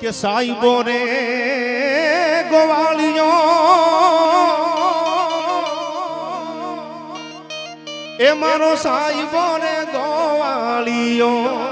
કે સાઈબો રે ગોવાળિયો એ મારો સાઈબો રે ગોવાળિયો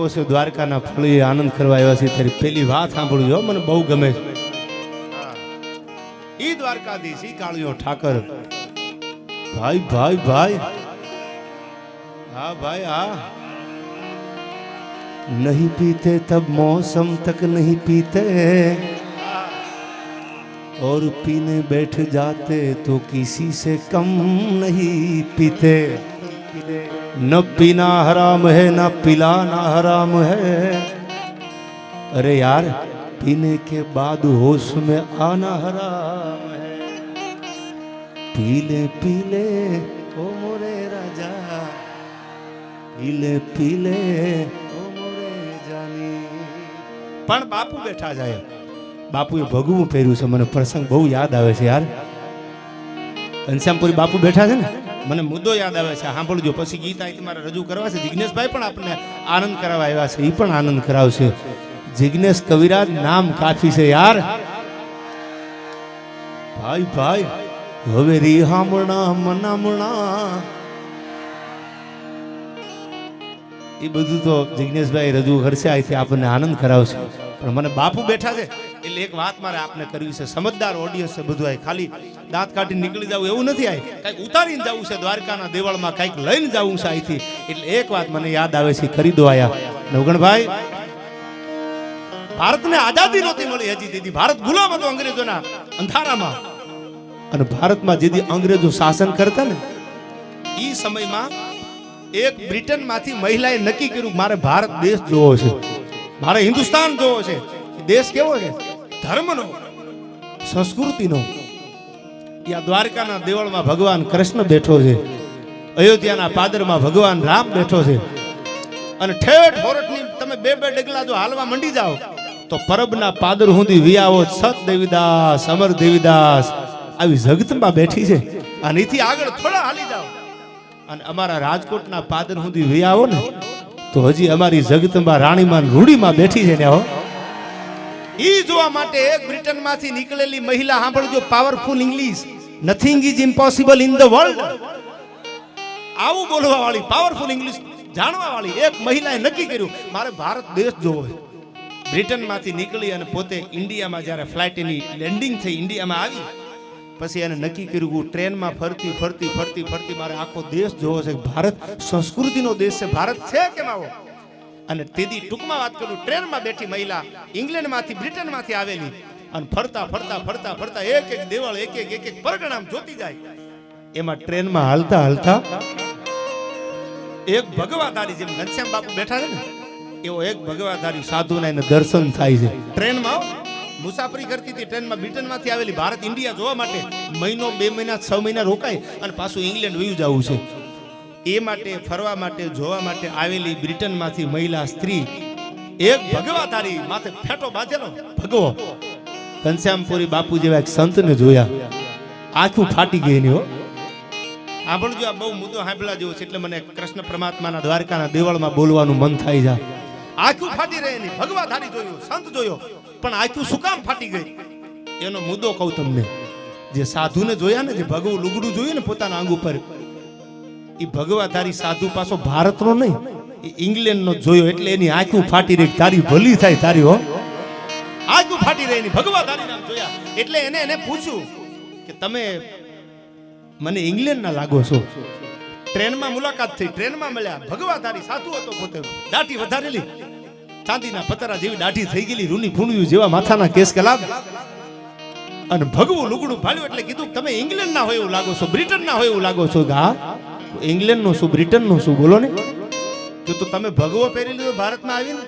પ્રસંગ કેવો છે દ્વારકાના ફળી આનંદ કરવા આવ્યા છે તારી પેલી વાત સાંભળજો મને બહુ ગમે છે ઈ દ્વારકાધીશ ઈ કાળિયો ઠાકર ભાઈ ભાઈ ભાઈ હા ભાઈ હા नहीं पीते तब मौसम तक नहीं पीते और पीने बैठ जाते तो किसी से कम नहीं पीते न पीना हराम है न पिलाना हराम है अरे यार पीने के बाद होश में आना हराम है पीले पीले ओ मोरे राजा પીલે પીલે ઓ મોરે જાની પણ બાપુ બેઠા જાય બાપુએ ભગવું પહેર્યું છે મને પ્રસંગ બહુ યાદ આવે છે યાર ઘનશ્યામપુરી બાપુ બેઠા છે ને મને મુદ્દો યાદ આવે છે. સાંભળજો. પછી ગીત અહીં તમારે રજૂ કરવા છે. જિજ્ઞેશભાઈ પણ આપણને આનંદ કરાવવા આવ્યા છે. એ પણ આનંદ કરાવશે. જિજ્ઞેશ કવિરાજ નામ કાફી છે યાર. ભાઈ ભાઈ, હવે રીહામણા મનામણા. એ બધું તો જિજ્ઞેશભાઈ રજૂ કરશે. અહીંથી આપણને આનંદ કરાવશે. પણ મને બાપુ બેઠા છે. એટલે એક વાત મારે આપને કરવી છે. સમજદાર ઓડિયન્સ છે બધું આય ખાલી દાંત કાઢી નીકળી જવું એવું નથી આય. કંઈક ઉતારીને જવું છે દ્વારકાના દેવળમાં, કંઈક લઈને જવું છે અહીંથી એટલે એક વાત મને યાદ આવે છે કરી દો આયા. નવગણભાઈ, ભારતને આઝાદી નહોતી મળી હજી દીદી ભારત ગુલામ હતો અંગ્રેજોના અંધારામાં. અને ભારતમાં જેથી અંગ્રેજો શાસન કરતા ને એ સમયમાં એક બ્રિટનમાંથી મહિલાએ નક્કી કર્યું મારે ભારત દેશ જોવો છે. મારે હિન્દુસ્તાન જોવો છે. દેશ કેવો છે? ધર્મનો, સંસ્કૃતિનો. ત્યાં દ્વારકાના દેવળમાં ભગવાન કૃષ્ણ બેઠો છે. અયોધ્યાના પાદરમાં ભગવાન રામ બેઠો છે. અને ઠેઠ હોરઠની તમે બે બે ડગલા જો હાલવા મંડી જાઓ, તો પરબના પાદર હુંદી વિયાવો સત દેવીદાસ, અમર દેવીદાસ. આવી જગતમાં બેઠી છે. અને એથી આગળ થોડા હાલી જાઓ. અને અમારા રાજકોટના પાદર સુધી વિયાવો ને, તો હજી અમારી જગતમાં રાણીમાં રૂડીમાં બેઠી છે ને હો. ઈ જોવા માટે એક બ્રિટનમાંથી નીકળેલી મહિલા સાંભળજો powerful English nothing is impossible in the world આવું બોલવા વાળી પાવરફુલ ઇંગ્લિશ જાણવા વાળી એક મહિલાએ નક્કી કર્યું, મારે ભારત દેશ જોવો છે. બ્રિટનમાંથી નીકળી અને પોતે ઇન્ડિયામાં જ્યારે ફ્લાઇટ એની લેન્ડિંગ થઈ, ઇન્ડિયામાં આવી, પછી એને નક્કી કર્યું, હું ટ્રેનમાં ફરતી ફરતી ફરતી ફરતી મારે આખો દેશ જોવો છે. ભારત સંસ્કૃતિનો દેશ છે, ભારત છે કેમ આવો? અને તેદી ટૂંકમાં વાત કરું, ટ્રેનમાં બેઠી મહિલા ઇંગ્લેન્ડમાંથી, બ્રિટનમાંથી આવેલી અને ફરતા ફરતા ફરતા ફરતા એક એક દેવળ, એક એક એક એક પરગણામ જોતી જાય. એમાં ટ્રેનમાં હાલતા હાલતા એક ભગવાધારી જેમ ઘનશ્યામ બાપુ બેઠા છે ને, એવો એક ભગવાધારી સાધુના એને દર્શન થાય છે. ટ્રેનમાં મુસાફરી કરતી હતી, ટ્રેનમાં બ્રિટનમાંથી આવેલી ભારત, ઇન્ડિયા જોવા માટે મહિનો, બે મહિના, છ મહિના રોકાય અને પાછું ઇંગ્લેન્ડ વયું જવું છે. એ માટે ફરવા માટે જોવા માટે આવેલી બ્રિટનમાંથી મહિલા સ્ત્રી. એક ભગવાધારી માથે ફેટો બાંધેલો. ભગવો. ઘનશ્યામપુરી બાપુ જેવા એક સંતને જોયા. આખું ફાટી ગઈ હો. આ જો આ બહુ મુદ્દો સાંભળવા જેવો છે એટલે મને કૃષ્ણ પરમાત્માના દ્વારકાના દેવળમાં બોલવાનું મન થાય જાય આખું ફાટી રહી ભગવાધારી જોયો સંત જોયો પણ આખું શું કામ ફાટી ગઈ? એનો મુદ્દો કહું તમને. જે સાધુને જોયા ને જે ભગવું લુગડું જોયું ને પોતાના આંગ ઉપર એ ભગવાધારી સાધુ પાછો ભારતનો નહીં. એ ઇંગ્લેન્ડનો જોયો એટલે એની આંખું ફાટી રહી, તારી ભલી થાય તારી હો. આંખું ફાટી રહી, એની ભગવાધારી નામ જોયા. એટલે એને એને પૂછ્યું કે તમે મને ઇંગ્લેન્ડના લાગો છો? ટ્રેનમાં મુલાકાત થઈ, ટ્રેનમાં મળ્યા. ભગવાધારી સાધુ હતો પોતે. દાઢી વધારેલી. ચાંદીના પતરા જેવી દાઢી થઈ ગયેલી, રૂની ફૂણ્યું જેવા માથાના કેસ કલાબ. અને ભગવું લુગડું ફાળ્યું એટલે કીધું તમે ઇંગ્લેન્ડ ના હોય એવું લાગો છો બ્રિટન ના હોય એવું લાગો છો. કે હા ઇંગ્લેન્ડનું શું બ્રિટનનું શું, બોલો ને. તો તો તમે ભગવો પહેરી લીધો, ભારતમાં આવીને?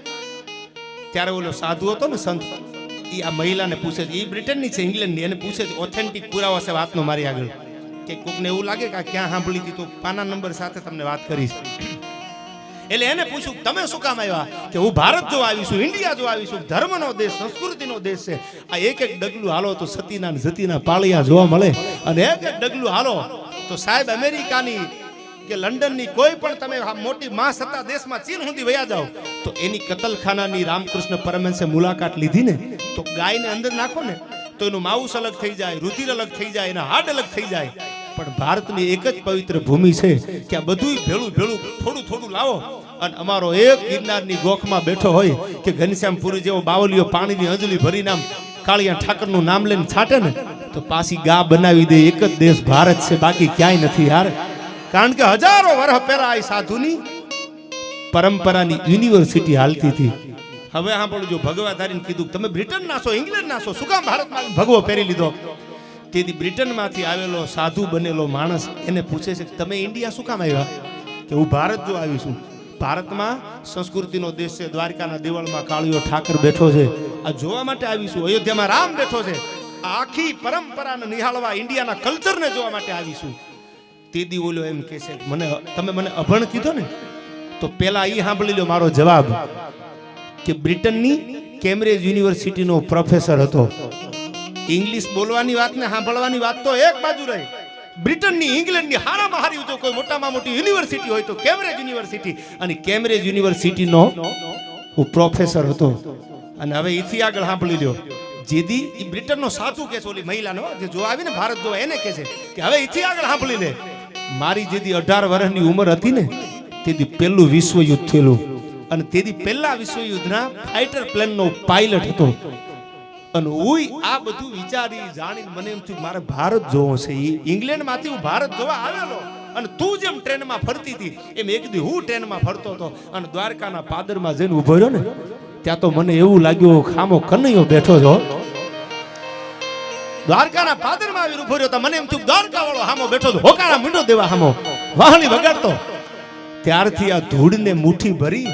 ત્યારે ઓલો સાધુ હતો ને સંત એ આ મહિલાને પૂછે છે એ બ્રિટનની છે ઇંગ્લેન્ડની એને પૂછે છે ઓથેન્ટિક પુરાવો છે વાતનો મારી આગળ. કે કોકને એવું લાગે કે આ ક્યાં સાંભળી હતી, તો પાના નંબર સાથે તમને વાત કરીશ એટલે એને પૂછ્યું, તમે શું કામ આવ્યા? કે હું ભારત જો આવીશું ઇન્ડિયા જો આવીશું ધર્મનો દેશ, સંસ્કૃતિનો દેશ છે. આ એક એક ડગલું હાલો તો સતીના જતીના પાળિયા જોવા મળે. અને એક એક ડગલું હાલો તો સાહેબ, અમેરિકાની કે લંડનની કોઈ પણ તમે મોટી માં સત્તા દેશમાં ચીન સુધી વયા જાઓ, તો એની કતલખાનાની રામકૃષ્ણ પરમહંસે મુલાકાત લીધી ને, તો ગાયને અંદર નાખો ને, તો એનું માઉસ અલગ થઈ જાય, રુધિર અલગ થઈ જાય, એના હાડ અલગ થઈ જાય. પણ ભારતની એક જ પવિત્ર ભૂમિ છે કે આ બધું ભેળું ભેળું થોડું થોડું લાવો અને અમારો એક ગિરનારની ગોખમાં બેઠો હોય કે ઘનશ્યામપુરી જેવો બાવલીઓ પાણીની અંજલી ભરી નામ કાળિયા ઠાકરનું નામ લઈને છાટે ને, તો પાછી ગા બનાવી દે, એક જ દેશ ભારત છે, બાકી ક્યાંય નથી યાર. કારણ કે હજારો વર્ષ પહેલા આ સાધુની પરંપરાની યુનિવર્સિટી હાલતી હતી. હવે આપણું જો ભગવા ધારીને કીધું, તમે બ્રિટન ના છો ઇંગ્લેન્ડ ના છો શું કામ ભારતમાં ભગવો પહેરી લીધો? તેથી બ્રિટનમાંથી આવેલો સાધુ બનેલો માણસ એને પૂછે છે, તમે ઇન્ડિયા શું કામ આવ્યા? કે હું ભારત જો આવી છું. ભારતમાં સંસ્કૃતિનો દેશ છે, દ્વારકાના દેવળમાં કાળિયો ઠાકર બેઠો છે, આ જોવા માટે આવીશું અયોધ્યામાં રામ બેઠો છે આખી પરંપરાને નિહાળવા ઇન્ડિયાના કલ્ચરને જોવા માટે આવીશું તેદી ઓલો એમ કહે છે, મને તમે મને અભણ કીધો ને, તો પેલા એ સાંભળી લો મારો જવાબ. કે બ્રિટનની કેમ્બ્રિજ યુનિવર્સિટીનો પ્રોફેસર હતો. ઇંગ્લિશ બોલવાની વાત ને સાંભળવાની વાત તો એક બાજુ રહી. બ્રિટનની, ઇંગ્લેન્ડની હારામાં હારી જો કોઈ મોટામાં મોટી યુનિવર્સિટી હોય તો કેમ્બ્રિજ યુનિવર્સિટી. અને કેમ્બ્રિજ યુનિવર્સિટીનો હું પ્રોફેસર હતો. અને હવે એથી આગળ સાંભળી લ્યો. જેદી એ બ્રિટનનો સાચું કે છે ઓલી મહિલાનો, જે જો આવીને ભારત જો એને કહે છે કે હવે એથી આગળ સાંભળી લે. મારી જેદી અઢાર વર્ષની ઉંમર હતી ને, તેથી પહેલું વિશ્વયુદ્ધ થયેલું. અને તેથી પહેલા વિશ્વયુદ્ધના ફાઇટર પ્લેનનો પાયલટ હતો. અને હું આ બધું વિચારી જાણીને મને એમ થયું, મારે ભારત જોવો છે. એ ઇંગ્લેન્ડમાંથી હું ભારત જોવા આવેલો. અને તું જેમ ટ્રેનમાં ફરતી હતી, એમ એક દી હું ટ્રેનમાં ફરતો હતો. અને દ્વારકાના પાદરમાં જઈને ઊભો રહ્યો ને, ત્યાં તો મને એવું લાગ્યું ખામો કનૈયો બેઠો છો. દ્વારકાના પાદરમાં આવી ઊભો તો મને એમ થયું દ્વારકા વાળો હામો બેઠો હતો હોકારા મીંડો દેવા હામો. વાહણી વગાડતો. ત્યારથી આ ધૂળને મુઠ્ઠી ભરી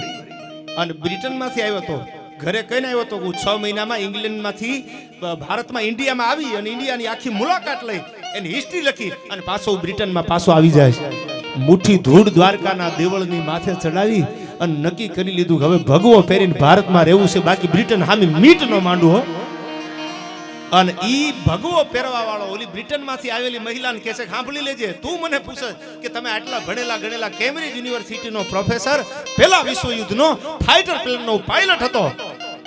અને બ્રિટનમાંથી આવ્યો હતો ઘરે કહીને આવ્યો હતો હું છ મહિનામાં ઇંગ્લેન્ડમાંથી ભારતમાં ઇન્ડિયામાં આવી અને ઇન્ડિયાની આખી મુલાકાત લઈ એની હિસ્ટ્રી લખી અને પાછો બ્રિટનમાં પાછો આવી જાય. છે મુઠ્ઠી ધૂળ દ્વારકાના દેવળની માથે ચડાવી અને નક્કી કરી લીધું હવે ભગવો પહેરીને ભારતમાં રહેવું છે. બાકી બ્રિટન હામી મીટ ન માંડવું હો. અને ઈ ભગવો પહેરવા વાળો ઓલી બ્રિટનમાંથી આવેલી મહિલાને કહે છે સાંભળી લેજે, તું મને પૂછે કે તમે આટલા ભણેલા ગણેલા કેમ્બ્રિજ યુનિવર્સિટીનો પ્રોફેસર? પહેલા વિશ્વયુદ્ધનો ફાઇટર પ્લેનનો પાયલટ હતો.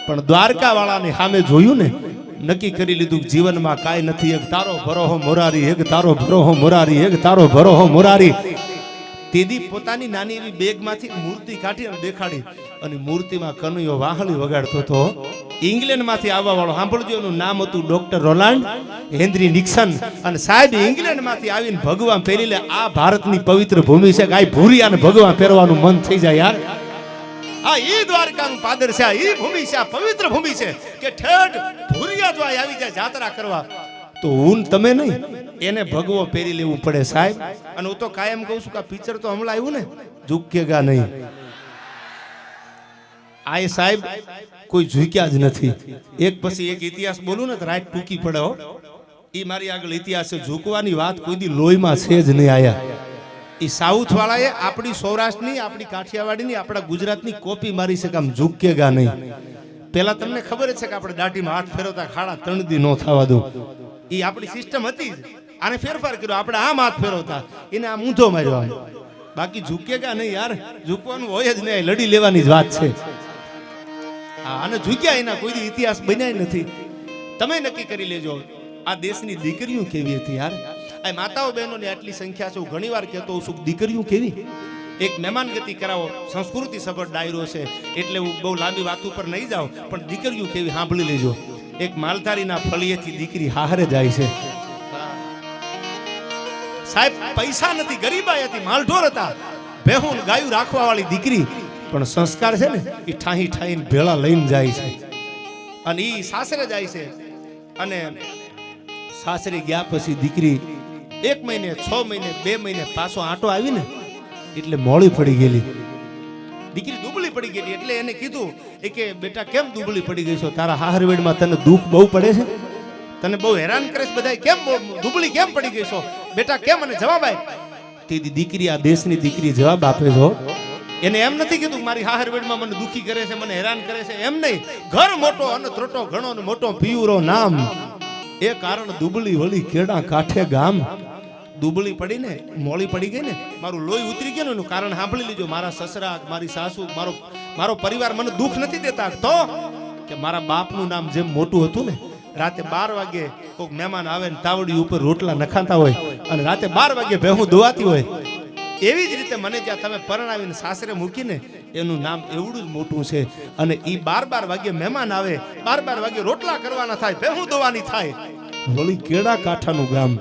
પણ દ્વારકા વાળાની સામે જોયું ને, નક્કી કરી લીધું જીવનમાં કાંઈ નથી. એક તારો ભરોહો મોરારી, એક તારો ભરોહો મોરારી, એક તારો ભરો હો મોરારી. તેદી પોતાની નાની એવી બેગમાંથી મૂર્તિ કાઢી અને દેખાડી અને મૂર્તિમાં કનૈયો વાહળી વગાડતો હતો. ઇંગ્લેન્ડમાંથી આવવા વાળો સાંભળજો, એનું નામ હતું ડોક્ટર રોલાન્ડ હેનરી નિક્સન. અને સાહેબ, ઇંગ્લેન્ડમાંથી આવીને ભગવાન પહેરી લે આ ભારતની પવિત્ર ભૂમિ છે ગાય ભૂરી અને ભગવાન પહેરવાનું મન થઈ જાય યાર. આ ઈ દ્વારકાનું પાદર છે, આ ઈ ભૂમિ છે, આ પવિત્ર ભૂમિ છે કે ઠેઠ ભૂરિયા જો આવી જાય જાત્રા કરવા. તો હું તમે નહીં. એને ભગવો પહેરી લેવું પડે સાહેબ. અને હું તો કાયમ કહું છું કે આ પિક્ચર તો હમણાં આવ્યું ને. ઝૂકેગા નહીં. આ સાહેબ કોઈ ઝૂક્યા જ નથી. એક પછી એક ઇતિહાસ બોલું ને તો રાત ટૂંકી પડે હો. એ મારી આગળ ઇતિહાસ છે ઝૂકવાની વાત કોઈ દી લોહીમાં છે જ નહીં આયા. એ સાઉથ વાળાએ આપણી સૌરાષ્ટ્રની આપણી કાઠિયાવાડીની આપણા ગુજરાતની કોપી મારી છે કે આમ ઝૂકેગા નહીં. પેલા તમને ખબર જ છે કે આપણે દાઢીમાં હાથ ફેરવતા ખાડા ત્રણ દી ન થવા દો. એ આપણી સિસ્ટમ હતી આને ફેરફાર કર્યો. આપણે આમ હાથ ફેરવતા. એને આમ ઊંધો માર્યો બાકી કે નહીં યાર. ઝૂકવાનું હોય જ નહીં લડી લેવાની જ વાત છે. અને ઝૂક્યા એના કોઈ ઇતિહાસ બન્યા નથી. તમે નક્કી કરી લેજો. આ દેશની દીકરીઓ કેવી હતી યાર? આ માતાઓ બહેનોની આટલી સંખ્યા છે, હું ઘણીવાર કહેતો છું, દીકરીઓ કેવી? એક મહેમાનગતિ કરાવો. સંસ્કૃતિ સભર ડાયરો છે. એટલે હું બહુ લાંબી વાત ઉપર નહીં જાઉં, પણ દીકરીઓ કેવી, સાંભળી લેજો. એક માલધારીના ફળિયેથી દીકરી હારે જાય છે. સાહેબ, પૈસા નથી ગરીબાઈ હતી માલઢોર હતા. ભેહું ગાયું રાખવા વાળી દીકરી, પણ સંસ્કાર છે ને, એ ઠાહી ઠાહીને ભેળા લઈને જાય છે. અને એ સાસરે જાય છે. અને સાસરે ગયા પછી દીકરી એક મહિને, છ મહિને, બે મહિને પાછો આંટો આવીને, એટલે મોડી પડી ગયેલી. દીકરી દુબળી પડી ગયેલી એટલે એને કીધું, એ કે બેટા, કેમ દુબળી પડી ગઈ છો? તારા હાહરવેડમાં તને દુઃખ બહુ પડે છે? તને બહુ હેરાન કરે છે બધા કેમ દુબળી કેમ પડી ગઈ છો? બેટા, કેમ? મને જવાબ આપ તે દીકરી આ દેશની દીકરી જવાબ આપે છો એને એમ નથી કીધું મારી હાહરવેડમાં મને દુખી કરે છે, મને હેરાન કરે છે. એમ નહીં. ઘર મોટો અને ત્રોટો, ઘણો અને મોટો પીયુરો નામ. એ કારણ દુબળી વળી કેડા કાંઠે ગામ. દુબળી પડી ને મોળી પડી ગઈ ને મારું લોહી ઉતરી ગયું એનું કારણ સાંભળી લીજો. મારા સસરા, મારી સાસુ, મારો મારો પરિવાર મને દુઃખ નથી દેતા. તો કે મારા બાપનું નામ જેમ મોટું હતું ને, રાતે બાર વાગે કોઈક મહેમાન આવે ને તાવડી ઉપર રોટલા નખાતા હોય અને રાતે બાર વાગે ભેહું ધોવાતી હોય. એવી જ રીતે મને ત્યાં તમે પરણાવીને સાસરે મૂકીને એનું નામ એવડું જ મોટું છે. અને એ બાર બાર વાગે મહેમાન આવે, બાર બાર વાગે રોટલા કરવાના થાય, ભેહું દોવાની થાય. વળી કેડા કાંઠાનું ગામ.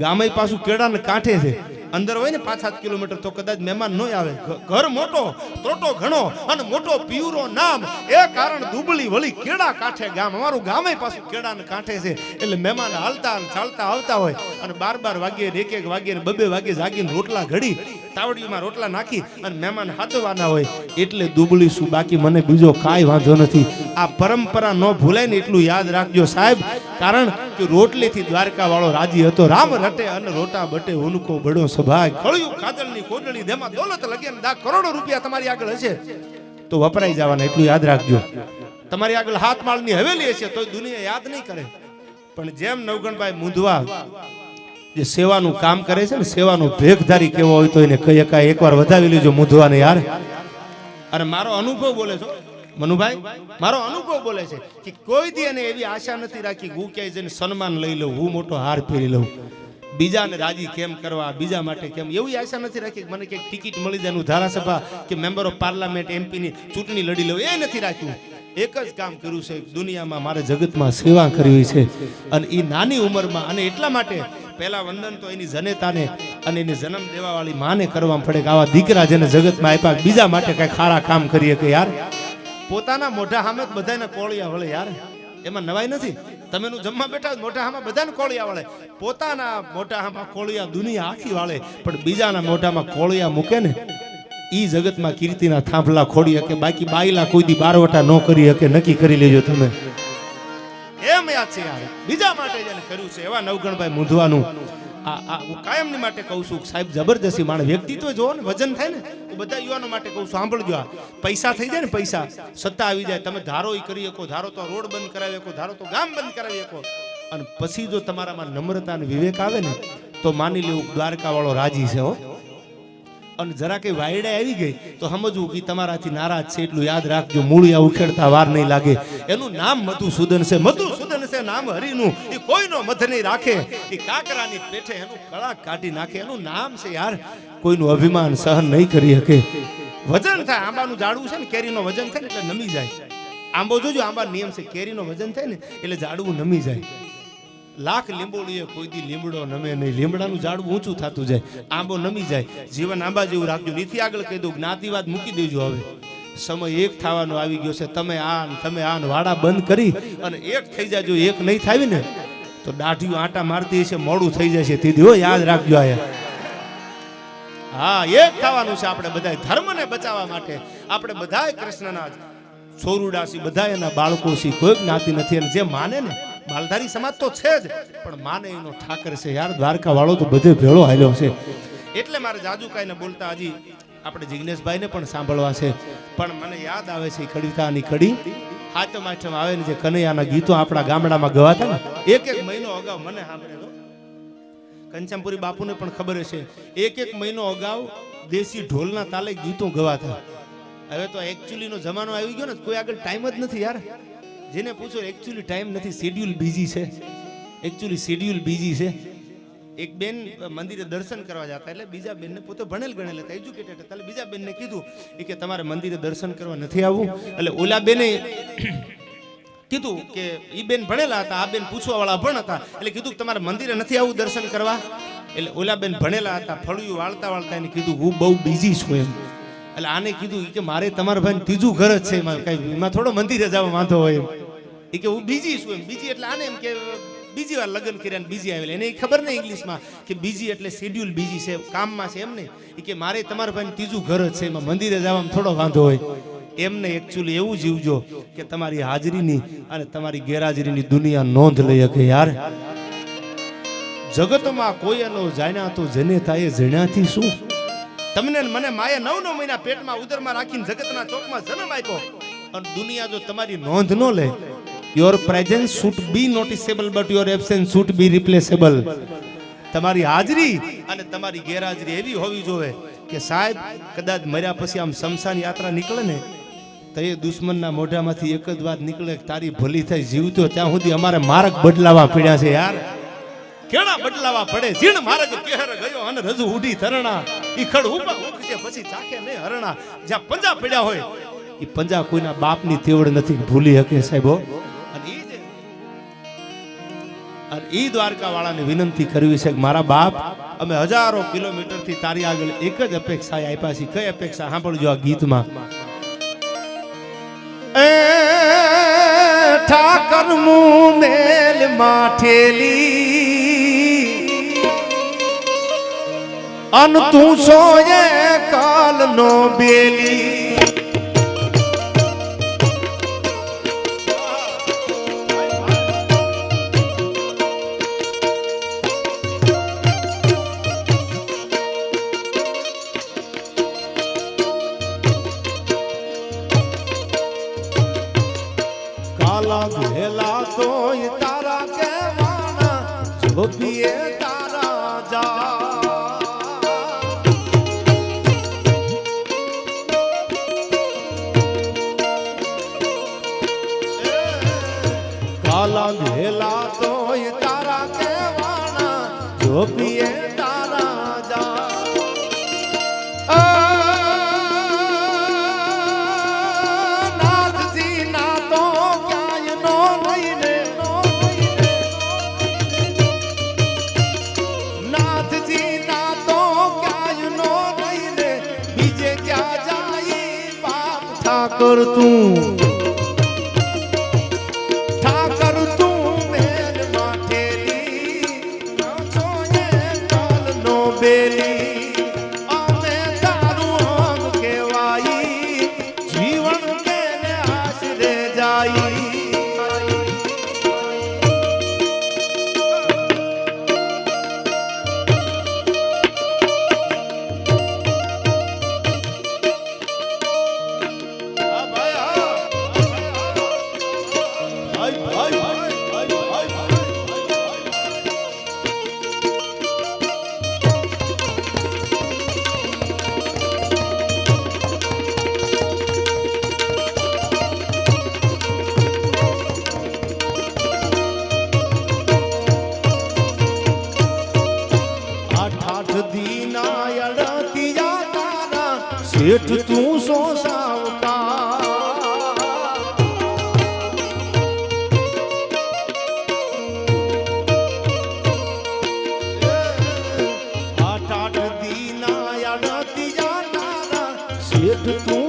ગામે પાછું કેળાને કાંઠે છે. અંદર હોય ને પાંચ સાત કિલોમીટર તો કદાચ મહેમાન ન આવે. ઘર મોટો, ત્રોટો ઘણો અને મોટો પિયુરો નામ. એ કારણ દુબળી વળી કેડા કાંઠે ગામ. અમારું ગામે પાછું કેડાને કાંઠે છે. એટલે મહેમાન હાલતા ચાલતા આવતા હોય અને બાર બાર વાગ્યે એક એક વાગ્યે બબે વાગ્યે જાગીને રોટલા ઘડી, તાવડીમાં રોટલા નાખી અને મહેમાન હાચવાના હોય. એટલે દુબળી શું બાકી મને બીજો કાંઈ વાંધો નથી. આ પરંપરા ન ભૂલાય ને એટલું યાદ રાખજો સાહેબ. કારણ કે રોટલીથી દ્વારકા વાળો રાજી હતો. રામ રટે અને રોટા બટે ઉનકો બડો સભાગ ખળિયું કાજલની કોડળી દેમાં દોલત લગે ને દા કરોડો રૂપિયા તમારી આગળ હશે. તો વપરાઈ જવાના એટલું યાદ રાખજો. તમારી આગળ હાથ માળની હવેલી હશે તો દુનિયા યાદ નહીં કરે. પણ જેમ નવગણભાઈ મુંધવા જે સેવાનું કામ કરે છે ને સેવાનો ભેગધારી કેવો હોય તો એને કઈ એકાય એકવાર વધાવી લેજો મુંધવાને યાર. અને મારો અનુભવ બોલે છો મનુભાઈ મારો અનુભવ બોલે છે કે કોઈ દી એને એવી આશા નથી રાખી હું ક્યાંય જઈને સન્માન લઈ લઉં હું મોટો હાર પહેરી લઉં. બીજાને રાજી કેમ કરવા, બીજા માટે કેમ? એવી આશા નથી રાખી મને ક્યાંક ટિકિટ મળી જાય ધારાસભા કે મેમ્બર ઓફ પાર્લામેન્ટ એમપીની ચૂંટણી લડી લઉં, એ નથી રાખ્યું. એક જ કામ કર્યું છે, દુનિયામાં મારે જગતમાં સેવા કરવી છે. અને એ નાની ઉંમરમાં અને એટલા માટે પહેલા વંદન તો એની જનેતાને અને એને જન્મ દેવાવાળી માને કરવા પડે કે આવા દીકરા જેને જગતમાં આપ્યા બીજા માટે કઈ ખારા કામ કરીએ કે યાર? પોતાના મોઢા સામે બધાને કોળિયા વળે યાર. એમાં નવાઈ નથી. તમે એનું જમવા બેઠા હોય, બધાને કોળિયા વાળે. પોતાના મોઢા કોળિયા દુનિયા આખી વાળે. પણ બીજાના મોઢામાં કોળિયા મૂકે ને ઈ જગતમાં કીર્તિના થાંભલા ખોડી શકે બાકી બાયલા કોઈ દી બારવટા ન કરી શકે નક્કી કરી લેજો તમે. એમ યાદ છે યાર બીજા માટે જેને કર્યું છે. એવા નવગણભાઈ મૂંધવાનું આ હું કાયમની માટે કહું છું સાહેબ જબરદસ્તી માણસ, વ્યક્તિત્વ જોવો ને, વજન થાય ને હું બધા યુવાનો માટે કહું સાંભળજો આ. પૈસા થઈ જાય ને પૈસા, સત્તા આવી જાય, તમે ધારો એ કરી શકો, ધારો તો રોડ બંધ કરાવી શકો, ધારો તો ગામ બંધ કરાવી શકો. અને પછી જો તમારામાં નમ્રતા અને વિવેક આવે ને, તો માની લેવું દ્વારકા વાળો રાજી છે, હો. અને જરા કે વાયડે આવી ગઈ, તો સમજવું કે તમારાથી નારાજ છે એટલું યાદ રાખજો મૂળિયા ઉખેડતા વાર નહીં લાગે. એનું નામ મધુસૂદન છે. મધુસૂદન છે નામ હરિનું. એ કોઈનો મધ નહીં રાખે. એ કાકરાની પેઠે એનું કળા કાઢી નાખે. એનું નામ છે યાર, કોઈનું અભિમાન સહન નહીં કરી શકે. વજન થાય, આંબાનું ઝાડવું છે ને, કેરીનો વજન થાય ને, એટલે નમી જાય. આંબો જોજો આંબા નિયમ છે, કેરીનો વજન થાય ને, એટલે ઝાડવું નમી જાય. લાખ લીંબોળીએ કોઈ દી લીમડો નમે નહીં. લીમડાનું ઝાડવું ઊંચું થતું જાય, આંબો નમી જાય. જીવન આંબા જેવું રાખજો નીથી આગળ કહી દઉં, જ્ઞાતિવાદ મૂકી દેજો હવે. સમય એક થવાનો આવી ગયો છે. તમે આ તમે આ વાડા બંધ કરી અને એક થઈ જાજો, એક નહીં થાય ને, તો દાઢીઓ આટા મારતી છે મોડું થઈ જશે. દીદી હો યાદ રાખજો આયા. હા, એક થવાનું છે આપણે બધા ધર્મને બચાવવા માટે. આપણે બધા કૃષ્ણના છોરુડાસી બધા એના બાળકો છે કોઈ જ્ઞાતિ નથી. અને જે માને ને માલધારી સમાજ તો છે જ, પણ માને એનો ઠાકર છે યાર. દ્વારકા વાળો તો બધે ભેળો હાલ્યો છે. એટલે મારે જાજુ કાઈને બોલતા હજી આપણે જિગ્નેશભાઈને પણ સાંભળવા છે. પણ મને યાદ આવે છે કવિતાની કડી. હાથમ આઠમ આવે ને જે કનૈયાના ગીતો આપણા ગામડામાં ગવાતા ને, એક એક મહિનો અગાઉ મને સાંભળેલો. કંચમપુરી બાપુને પણ ખબર હશે. એક એક મહિનો અગાઉ દેશી ઢોલના તાલે ગીતો ગવાતા. હવે તો એકચ્યુઅલીનો જમાનો આવી ગયો ને કોઈ આગળ ટાઈમ જ નથી યાર. જેને પૂછો એકચ્યુઅલી ટાઈમ નથી શેડ્યુલ બીજી છે. એકચ્યુઅલી શેડ્યુલ બીજી છે. એક બેન મંદિરે દર્શન કરવા જતા એટલે બીજા બેનને પોતે ભણેલ ગણેલ હતા એજ્યુકેટેડ હતા. એટલે બીજા બેનને કીધું કે, તમારે મંદિરે દર્શન કરવા નથી આવવું. એટલે ઓલા બેને કીધું કે એ બેન ભણેલા હતા, આ બેન પૂછવાવાળા ભણ હતા. એટલે કીધું કે, તમારે મંદિરે નથી આવવું દર્શન કરવા. એટલે ઓલા બેન ભણેલા હતા, ફળિયું વાળતા વાળતા એને કીધું, હું બહુ બીજી છું એમ. એટલે આને કીધું કે, મારે તમારા ભાઈ ત્રીજું ઘર જ છે એમાં, કઈ એમાં થોડો મંદિરે જવા વાંધો હોય એમ. એ કે હું બીજી છું એમ. બીજી એટલે આને એમ કે બીજી વાર લગ્ન કર્યા બીજી આવેલી. એને ખબર નહીં ઇંગ્લિશમાં કે બીજી એટલે શેડ્યુલ બીજી છે, કામમાં છે એમ નહીં. એ કે મારે તમારા ભાઈ ત્રીજું ઘર જ છે, એમાં મંદિરે જવામાં થોડો વાંધો હોય. એમને એકચ્યુઅલી એવું જીવજો કે તમારી હાજરીની અને તમારી ગેરહાજરીની દુનિયા નોંધ લઈ શકે યાર. જગતમાં કોઈ એનો જાણ્યા તો જેને થાય જણ્યાથી શું? તમને મને માએ નવ નવ મહિના પેટમાં ઉદરમાં રાખીને જગતના ચોકમાં જન્મ આપ્યો. અને દુનિયા જો તમારી નોંધ ન લે your presence should be noticeable but your absence should be replaceable તમારી હાજરી અને તમારી ગેરહાજરી એવી હોવી જોઈએ કે સાહેબ, કદાચ મર્યા પછી આમ શમશાન યાત્રા નીકળે ને, તો એ દુશ્મનના મોઢામાંથી એક જ વાત નીકળે તારી ભલી થઈ, જીવતો ત્યાં સુધી અમારે માર્ગ બદલાવા પડ્યા છે યાર. કેણા બદલાવા પડે, જીણ માર્ગ કેહર ગયો અને રજુ ઉડી ધરણા. ઈખડ ઉપા ઉગશે પછી ચાખે નહીં હરણા. જ્યાં પંજા પડ્યા હોય એ પંજા કોઈના બાપની તેવડ નથી, ભૂલી શકે સાહેબો અને એ દ્વારકા વાળાને વિનંતી કરવી છે કે મારા બાપ, અમે હજારો કિલોમીટરથી તારી આગળ એક જ અપેક્ષા આપ્યા છે કઈ અપેક્ષા? સાંભળજો આ ગીતમાં. એ ઠાકર મુમેલ માઠેલી, અન તું સોયે કાલ નો બેલી. તું tu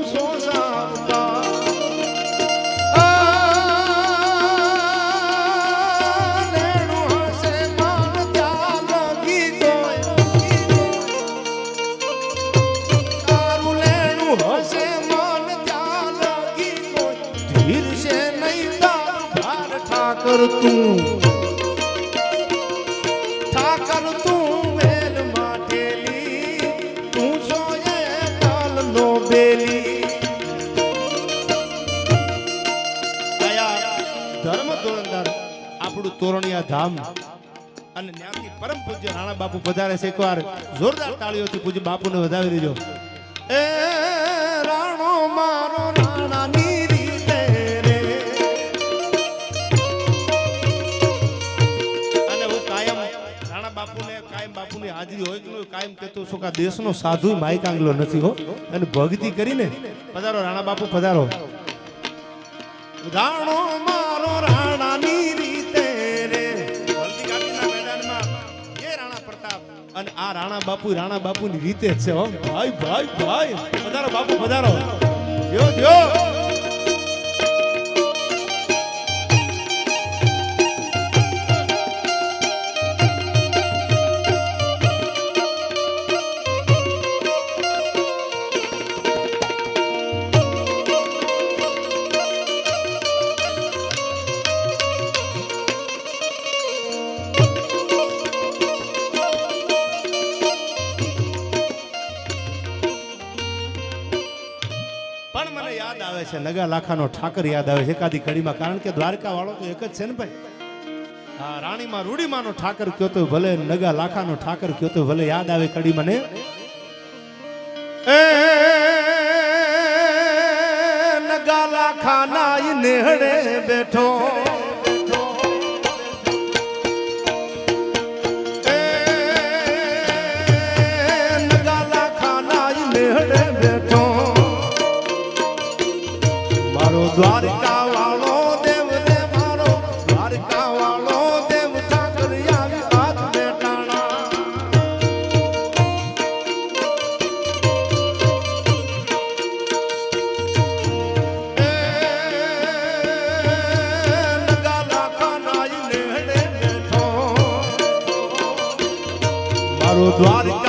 ધામ. અને ત્યાંથી પરમ પૂજ્ય રાણા બાપુ પધારે છે. એકવાર જોરદાર તાળીઓથી પૂજ્ય બાપુને વધાવી દેજો. એ રાણો, મારો રાણાની હાજરી હોય તો કાયમ કહેતો છું કે દેશનો સાધુ માઈક આંગલો નથી હો. અને ભક્તિ કરીને પધારો, રાણા બાપુ પધારો. રાણો અને આ રાણા બાપુ રાણા બાપુની રીતે જ છે, હો. ભાઈ ભાઈ ભાઈ. પધારો બાપુ પધારો જો જો આવે છે, નગા લાખાનો ઠાકર યાદ આવે છે, એકાદી કડીમાં કારણ કે દ્વારકા વાળો તો એક જ છે ને ભાઈ. હા, રાણીમાં રૂડીમાંનો ઠાકર કયો તો ભલે, નગા લાખાનો ઠાકર કયો તો ભલે, યાદ આવે કડી મને નગા લાખાના નેહડે બેઠો. દ્વારકા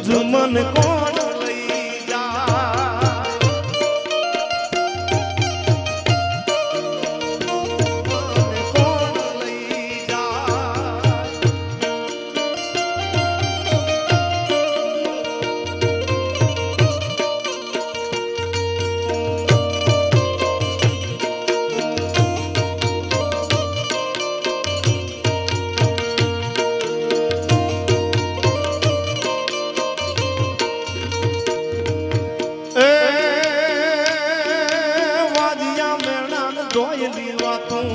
વ્રજ મન જોયેલી વાતું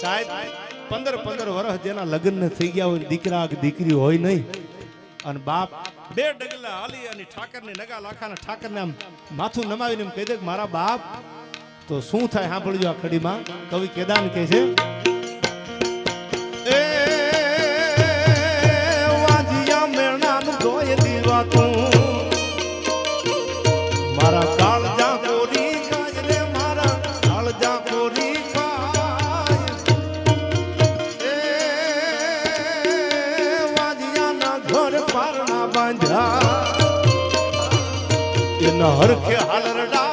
સાહેબ, પંદર પંદર વર્ષ જેના લગ્ન થઈ ગયા હોય દીકરા કે દીકરી હોય નહીં. અને બાપ બે ડગલા હાલી અને ઠાકરની નગા લાખાના ઠાકરને આમ માથું નમાવીને એમ કહી દે કે મારા બાપ, તો શું થાય સાંભળજો આ ખડીમાં કવિ કેદાન કહે છે, એ વાંજિયા મેણાનું જોયેલી વાતું મારા હરખે હાલરડા